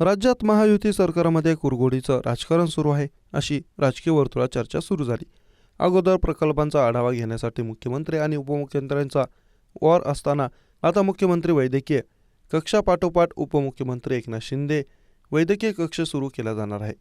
राज्यात महायुती सरकारमध्ये कुरघोडीचं राजकारण सुरू आहे अशी राजकीय वर्तुळात चर्चा सुरू झाली. अगोदर प्रकल्पांचा आढावा घेण्यासाठी मुख्यमंत्री आणि उपमुख्यमंत्र्यांचा वॉर असताना आता मुख्यमंत्री वैद्यकीय कक्षापाठोपाठ उपमुख्यमंत्री एकनाथ शिंदे वैद्यकीय कक्ष सुरू केला जाणार आहे.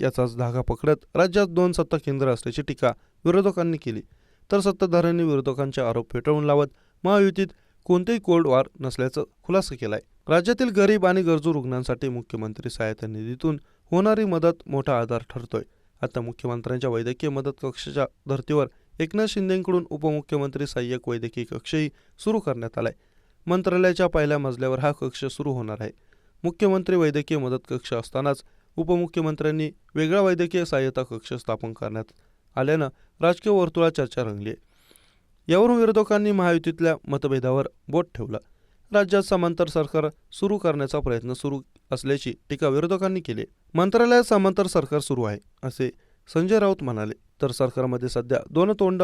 याचाच धागा पकडत राज्यात दोन सत्ता केंद्र असल्याची टीका विरोधकांनी केली. तर सत्ताधाऱ्यांनी विरोधकांचे आरोप फेटाळून लावत महायुतीत कोणतेही कोल्ड वॉर नसल्याचं खुलासा आहे राज्यातील गरीब आणि गरजू रुग्णांसाठी मुख्यमंत्री सहायता निधीतून होणारी मदत मोठा आधार ठरतोय. आता मुख्यमंत्र्यांच्या वैद्यकीय मदत कक्षाच्या धर्तीवर एकनाथ शिंदेकडून उपमुख्यमंत्री सहाय्यक वैद्यकीय कक्षही सुरू करण्यात आलाय. मंत्रालयाच्या पहिल्या मजल्यावर हा कक्ष सुरू होणार आहे. मुख्यमंत्री वैद्यकीय मदत कक्ष असतानाच उपमुख्यमंत्र्यांनी वेगळा वैद्यकीय सहाय्यता कक्ष स्थापन करण्यात आल्यानं राजकीय वर्तुळात चर्चा रंगली आहे यावरून विरोधकांनी महायुतीतल्या मतभेदावर बोट ठेवलं. राज्यात समांतर सरकार सुरू करण्याचा प्रयत्न सुरू असल्याची टीका विरोधकांनी केली. मंत्रालयात समांतर सरकार सुरू आहे असे संजय राऊत म्हणाले. तर सरकारमध्ये सध्या दोन तोंड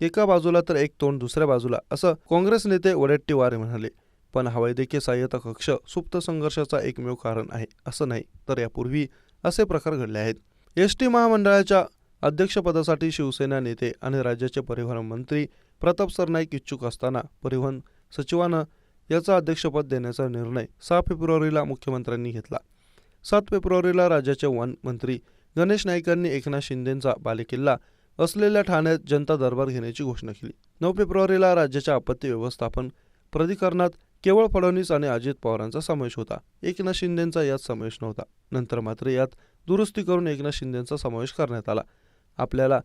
एका बाजूला तर एक तोंड दुसऱ्या बाजूला असं काँग्रेस नेते वडेट्टीवार म्हणाले. पण हा वैद्यकीय सहाय्यता कक्ष सुप्त संघर्षाचा एकमेव कारण आहे असं नाही तर यापूर्वी असे प्रकार घडले आहेत. एस टी महामंडळाच्या अध्यक्षपदासाठी शिवसेना नेते आणि राज्याचे परिवहन मंत्री प्रताप सरनाईक इच्छुक असताना परिवहन सचिवानं याचा अध्यक्षपद देण्याचा निर्णय सहा फेब्रुवारीला मुख्यमंत्र्यांनी घेतला. सात फेब्रुवारीला राज्याचे वन मंत्री गणेश नाईकांनी एकनाथ शिंदेंचा बालेकिल्ला असलेल्या ठाण्यात जनता दरबार घेण्याची घोषणा केली. नऊ फेब्रुवारीला राज्याच्या आपत्ती व्यवस्थापन प्राधिकरणात केवळ फडणवीस आणि अजित पवारांचा समावेश होता. एकनाथ शिंदेंचा यात समावेश नव्हता. नंतर मात्र यात दुरुस्ती करून एकनाथ शिंदेंचा समावेश करण्यात आला. आपल्याला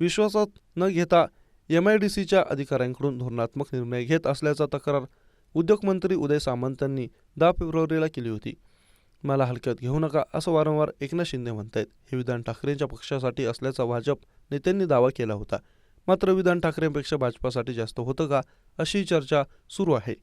विश्वासात न घेता एम आय डी सीच्या अधिकाऱ्यांकडून धोरणात्मक निर्णय घेत असल्याचा तक्रार उद्योगमंत्री उदय सामंतांनी दहा फेब्रुवारीला केली होती. मला हलक्यात घेऊ नका असं वारंवार एकनाथ शिंदे म्हणतायत. हे विधान ठाकरेंच्या पक्षासाठी असल्याचा भाजप नेत्यांनी दावा केला होता. मात्र विधान ठाकरेंपेक्षा भाजपासाठी जास्त होतं का अशी चर्चा सुरू आहे.